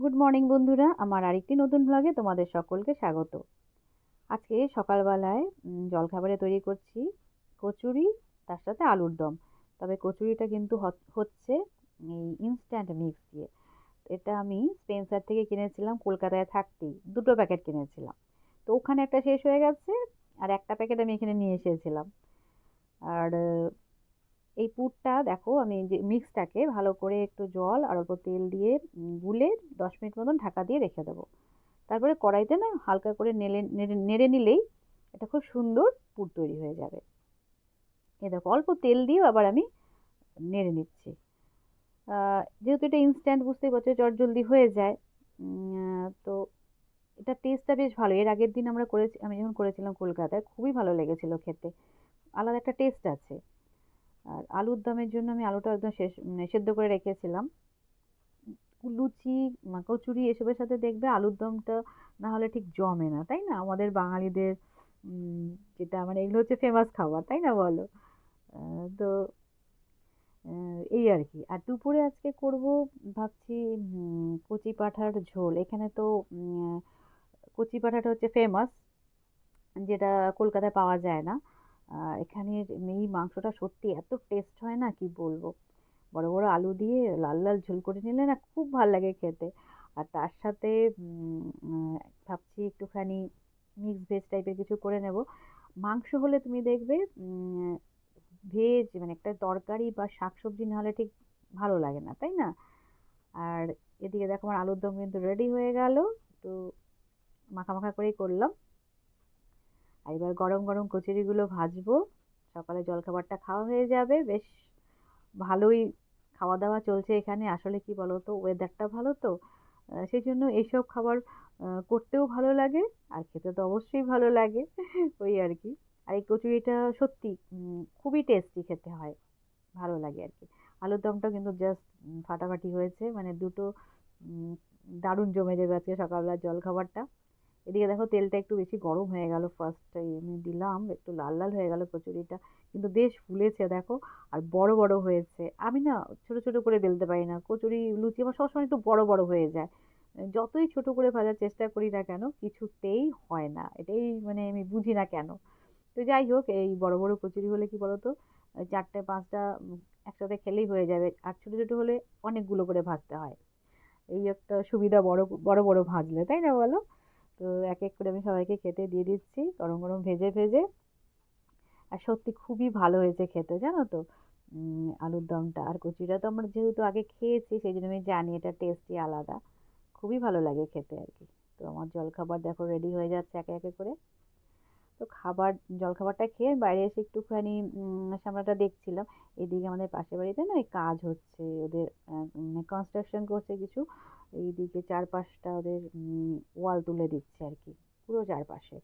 Good morning বন্ধুরা। আমার আরেকটি নতুন ব্লগে তোমাদের সকলকে স্বাগত। আজকে সকালবেলায় জলখাবারে তৈরি করছি কচুরি, তার সাথে আলুর দম। তবে কচুরিটা কিন্তু হচ- হচ্ছে এই ইনস্ট্যান্ট মিক্স দিয়ে। এটা আমি স্পেন্সার থেকে কিনেছিলাম, কলকাতায় থাকতেই। দুটো প্যাকেট কিনেছিলাম। তো ওখানে একটা শেষ হয়ে গেছে, আর একটা প্যাকেট আমি এখানে নিয়ে এসেছিলাম। আর এই পুরটা দেখো, আমি যে মিক্সটাকে ভালো করে একটু জল আর অল্প তেল দিয়ে গুলে দশ মিনিট মতন ঢাকা দিয়ে রেখে দেবো। তারপরে কড়াইতে না হালকা করে নেড়ে নেড়ে নিলেই এটা খুব সুন্দর পুর তৈরি হয়ে যাবে। এ দেখো, অল্প তেল দিয়েও আবার আমি নেড়ে নিচ্ছি। যেহেতু এটা ইনস্ট্যান্ট বুঝতেই পারছ চটজলদি হয়ে যায় তো এটা টেস্টটা বেশ ভালো। এর আগের দিন আমরা করেছি, আমি যখন করেছিলাম কলকাতায়, খুবই ভালো লেগেছিলো খেতে। আলাদা একটা টেস্ট আছে। আর আলুর দমের জন্য আমি আলুটা একদম শেষ মানে সেদ্ধ করে রেখেছিলাম। লুচি কচুরি এসবের সাথে দেখবে আলুর দমটা না হলে ঠিক জমে না, তাই না? আমাদের বাঙালিদের যেটা মানে এগুলো হচ্ছে ফেমাস খাবার, তাই না বলো? তো এই আর কি। আর দুপুরে আজকে করব, ভাবছি কচি পাঁঠার ঝোল। এখানে তো কচি পাঁঠাটা হচ্ছে ফেমাস যেটা কলকাতায় পাওয়া যায় না। এখানের এই মাংসটা সত্যি এত টেস্ট হয় না, কি বলব? বড় বড় আলু দিয়ে লাল লাল ঝোল করে নিলে না খুব ভালো লাগে খেতে। আর তার সাথে ভাবছি একটুখানি মিক্স ভেজ টাইপের কিছু করে নেব। মাংস হলে তুমি দেখবে ভেজ মানে একটা তরকারি বা শাকসবজি না হলে ঠিক ভালো লাগে না, তাই না? আর এদিকে দেখো আমার আলুর দম কিন্তু রেডি হয়ে গেল। একটু মাখা মাখা করেই করলাম। আর এবার গরম গরম কচুরিগুলো ভাজবো। সকালে জলখাবারটা খাওয়া হয়ে যাবে। বেশ ভালোই খাওয়া দাওয়া চলছে এখানে। আসলে কি বলো তো ওয়েদারটা ভালো তো। সেই জন্য এইসব খাবার করতেও ভালো লাগে আর খেতে তো অবশ্যই ভালো লাগে ওই আর কি। আর এই কচুরিটা সত্যি খুবই টেস্টি খেতে হয়। ভালো লাগে আর কি। আলুর দমটা কিন্তু জাস্ট ফাটাফাটি হয়েছে। মানে দুটো দারুণ জমে যাবে আজকে সকালবেলার জলখাবারটা। এদিকে দেখো তেলটা একটু বেশি গরম হয়ে গেল ফার্স্ট আমি দিলাম, একটু লাল লাল হয়ে গেল কচুরিটা, কিন্তু বেশ ফুলেছে দেখো, আর বড় বড় হয়েছে। আমি না ছোট ছোট করে বেলতে পারি না, কচুরি, লুচি আমার সবসময় একটু বড় বড় হয়ে যায়। যতই ছোট করে ভাজার চেষ্টা করি না কেন, কিছুতেই হয় না, এটাই মানে আমি বুঝি না কেন। তো যাই হোক, এই বড় বড় কচুরি হলে কি বলতো, চারটে, পাঁচটা একসাথে খেলেই হয়ে যাবে, আর ছোটো ছোটো হলে অনেকগুলো করে ভাজতে হয়। এই একটা সুবিধা বড় বড় বড় ভাজলে, তাই না বলো? তো এক এক করে আমি সবাইকে খেতে দিয়ে দিচ্ছি, গরম গরম ভেজে ভেজে। আর সত্যি খুবই ভালো হয়েছে খেতে, জানো তো? আলুর দমটা। আর কচুরিটা তো আমরা যেহেতু আগে খেয়েছি, সেই জন্য আমি জানি এটা টেস্টই আলাদা। খুবই ভালো লাগে খেতে আর কি। তো আমার জলখাবার দেখো রেডি হয়ে যাচ্ছে একে একে করে। তো খাবার, জলখাবারটা খেয়ে বাইরে এসে একটুখানি সামনেটা দেখছিলাম। এদিকে আমাদের পাশের বাড়িতে না কাজ হচ্ছে, ওদের কনস্ট্রাকশন করছে কিছু। এইদিকে চারপাশটা ওদের ওয়াল তুলে দিচ্ছে আর কি, পুরো চারপাশে।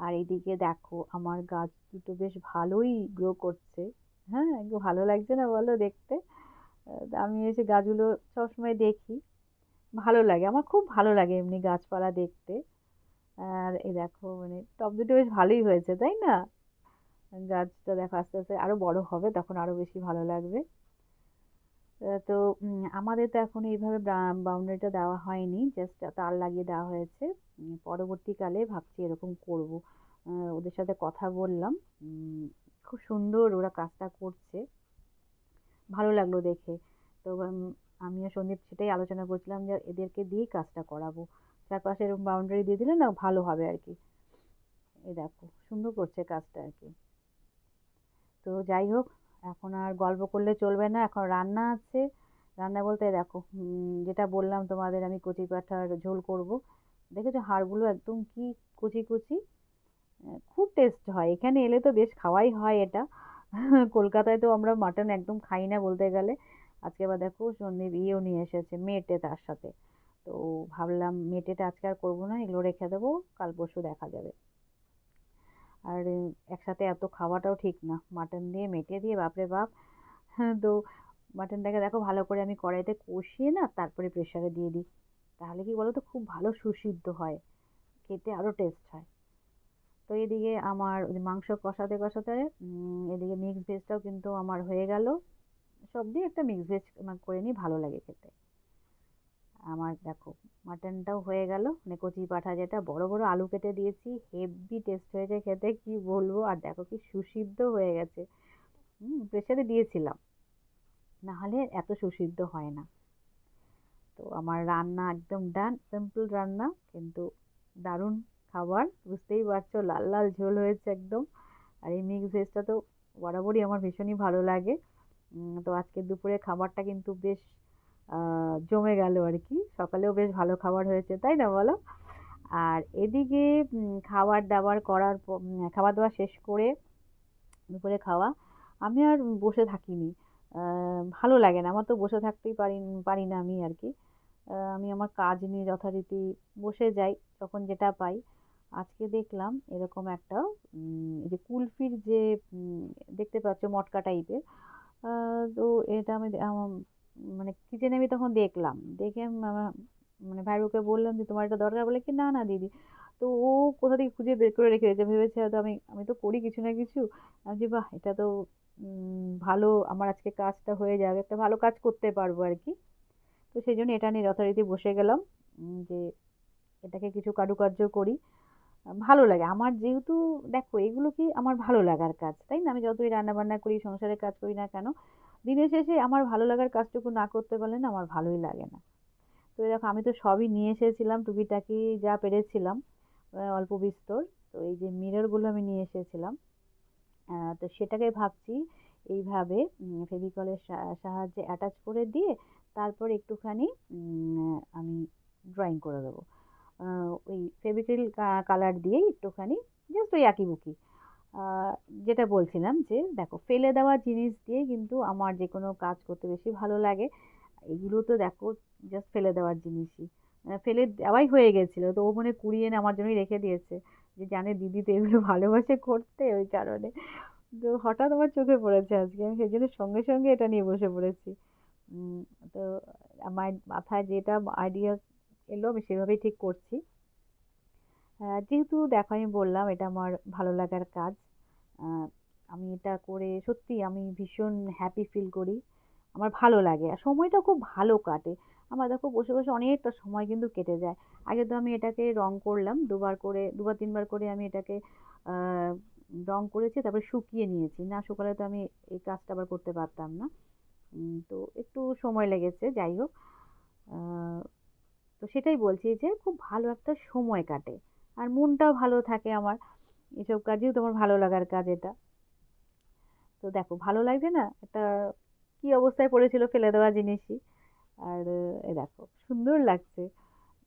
আর এইদিকে দেখো, আমার গাছ দুটো বেশ ভালোই গ্রো করছে। হ্যাঁ একটু ভালো লাগছে না বলো দেখতে? আমি এসে গাছগুলো সবসময় দেখি, ভালো লাগে, আমার খুব ভালো লাগে এমনি গাছপালা দেখতে। আর এই দেখো মানে টব দুটো বেশ ভালোই হয়েছে, তাই না? গাছটা দেখো আস্তে আস্তে আরও বড় হবে, তখন আরও বেশি ভালো লাগবে। তো আমাদের তো এখন এইভাবে বাউন্ডারিটা দেওয়া হয়নি জাস্ট তার লাগিয়ে দেওয়া হয়েছে। পরবর্তীকালে ভাবছি এরকম করব। ওদের সাথে কথা বললাম। খুব সুন্দর ওরা কাজটা করছে। ভালো লাগল দেখে। তো উম, আমিও সন্দীপ সেটাই আলোচনা করছিলাম যে এদেরকে দিয়েই কাজটা করাবো। চারপাশে এরকম বাউন্ডারি দিয়ে দিলে না ভালো হবে আর কি। এই দেখো সুন্দর করছে কাজটা আর কি। তো যাই হোক এখন আর গল্প করলে চলবে না, এখন রান্না আছে। রান্না বলতে দেখো যেটা বললাম তোমাদের আমি কচি পাঁঠার ঝোল করব। দেখেছ হাড়গুলো একদম কি কুচি কুচি? খুব টেস্ট হয়। এখানে এলে তো বেশ খাওয়াই হয় এটা। কলকাতায় তো আমরা মাটন একদম খাই না বলতে গেলে। আজকে আবার দেখো সন্দীপ ইয়েও নিয়ে এসেছে মেটে তার সাথে। তো ভাবলাম মেটেটা আজকে আর করব না, এগুলো রেখে দেবো, কাল পরশু দেখা যাবে। আর একসাথে এত খাওয়াটাও ঠিক না। মাটন দিয়ে মেটে দিয়ে, বাপরে বাপ। হ্যাঁ তো মাটনটাকে দেখো ভালো করে আমি কড়াইতে কষিয়ে না তারপরে প্রেসারে দিয়ে দিই। তাহলে কি বলো তো খুব ভালো সুসিদ্ধ হয়। খেতে আরও টেস্ট হয়। তো এদিকে আমার মাংস কষাতে কষাতে এদিকে মিক্স ভেজটাও কিন্তু আমার হয়ে গেল। সব দিয়ে একটা মিক্স ভেজ করে নিই, ভালো লাগে খেতে। আমার দেখো মাটনটাও হয়ে গেল। মানে কচি পাঠা যেটা, বড় বড় আলু কেটে দিয়েছি হেভি টেস্ট হয়েছে খেতে, কি বলব? আর দেখো কি সুসিদ্ধ হয়ে গেছে। প্রেশারে দিয়েছিলাম। নাহলে এত সুসিদ্ধ হয় না। তো আমার রান্না একদম ডান সিম্পল রান্না, কিন্তু দারুণ খাবার। বুঝতেই পারছ, লাল লাল ঝোল হয়েছে একদম। আর এই মিক্স ভেজটা তো বরাবরই আমার ভীষণই ভালো লাগে। তো আজকে দুপুরে খাবারটা কিন্তু বেশ জমে গেল আর কি সকালেও বেশ ভালো খাবার হয়েছে, তাই না বলো? আর এদিকে খাবার দাবার করার খাবার দাবার শেষ করে দুপুরে খাওয়া, আমি আর বসে থাকিনি। ভালো লাগে না, আমার তো বসে থাকতেই পারি পারি না আমি আর কি আমি আমার কাজ নিয়ে যথারীতি বসে যাই, যখন যেটা পাই। আজকে দেখলাম এরকম একটা এই যে কুলফির যে দেখতে পাচ্ছ মটকা টাইপের তো এটা আমি মানে কিচেনে আমি তখন দেখলাম। দেখে মানে ভাইবুকে বললাম যে, তোমার এটা দরকার? বলে কি, না না, দিদি। তো ও কোথা থেকে খুঁজে বের করে রেখে দিয়েছে ভেবেছে হয়তো আমি আমি তো করি কিছু না কিছু। আমি যে বাহ, এটা তো ভালো, আমার আজকে কাজটা হয়ে যাবে। একটা ভালো কাজ করতে পারব আর কি। তো সেই জন্য এটা নিয়ে যথারীতি বসে গেলাম যে এটাকে কিছু কারুকার্য করি। ভালো লাগে। আমার যেহেতু, দেখো, এগুলো কি আমার ভালো লাগার কাজ, তাই না? আমি যতই রান্নাবান্না করি, সংসারের কাজ করি না কেন দিনের শেষে আমার ভালো লাগার কাজটুকু না করতে পারলে না আমার ভালোই লাগে না। তো দেখো, আমি তো সবই নিয়ে এসেছিলাম, টুকিটাকি যা পেরেছিলাম অল্প বিস্তর। তো এই যে মিররগুলো আমি নিয়ে এসেছিলাম তো সেটাকে ভাবছি এইভাবে ফেভিকলের সাহায্যে অ্যাটাচ করে দিয়ে তারপর একটুখানি আমি ড্রয়িং করে দেবো। ওই ফেভিক্রিল কালার দিয়েই একটুখানি জাস্ট ওই বুকি যেটা বলছিলাম যে, দেখো, ফেলে দেওয়া জিনিস দিয়ে কিন্তু আমার যে কোনো কাজ করতে বেশি ভালো লাগে। এগুলো তো দেখো জাস্ট ফেলে দেওয়ার জিনিসই। ফেলে দেওয়াই হয়ে গেছিল। তো ও মনে কুড়িয়ে এনে আমার জন্যই রেখে দিয়েছে যে, জানে দিদি তো এগুলো ভালোবাসে করতে ওই কারণে। তো হঠাৎ আমার চোখে পড়েছে আজকে। আমি সেই জন্য সঙ্গে সঙ্গে এটা নিয়ে বসে পড়েছি। তো আমার মাথায় যেটা আইডিয়া এলো, আমি সেভাবেই ঠিক করছি। যেহেতু দেখো আমি বললাম এটা আমার ভালো লাগার কাজ আমি এটা করে সত্যি আমি ভীষণ হ্যাপি ফিল করি, আমার ভালো লাগে। আর সময়টা খুব ভালো কাটে। আমার দেখো বসে বসে অনেকটা সময় কিন্তু কেটে যায়। আগে তো আমি এটাকে রং করলাম, দুবার করে, দুবার তিনবার করে আমি এটাকে রং করেছি, তারপরে শুকিয়ে নিয়েছি। না শুকালে তো আমি এই কাজটা আবার করতে পারতাম না। তো একটু সময় লেগেছে, যাই হোক। তো সেটাই বলছি যে খুব ভালো একটা সময় কাটে। আর মনটাও ভালো থাকে আমার। এসব কাজেও তোমার ভালো লাগার কাজ এটা। তো দেখো, ভালো লাগছে না? একটা কী অবস্থায় পড়েছিল ফেলে দেওয়া জিনিসই। আর এ দেখো, সুন্দর লাগছে।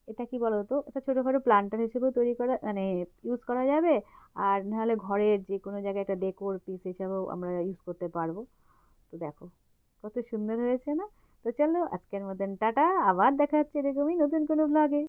এটা কি বলো তো এটা ছোটোখাটো প্ল্যান্টার হিসেবেও তৈরি করা মানে ইউজ করা যাবে। আর নাহলে ঘরের যে কোনো জায়গায় একটা ডেকোর পিস হিসাবেও আমরা ইউজ করতে পারব। তো দেখো, কত সুন্দর হয়েছে না? তো চলো, আজকের মতন টাটা। আবার দেখা হচ্ছে এরকমই নতুন কোনো ব্লগে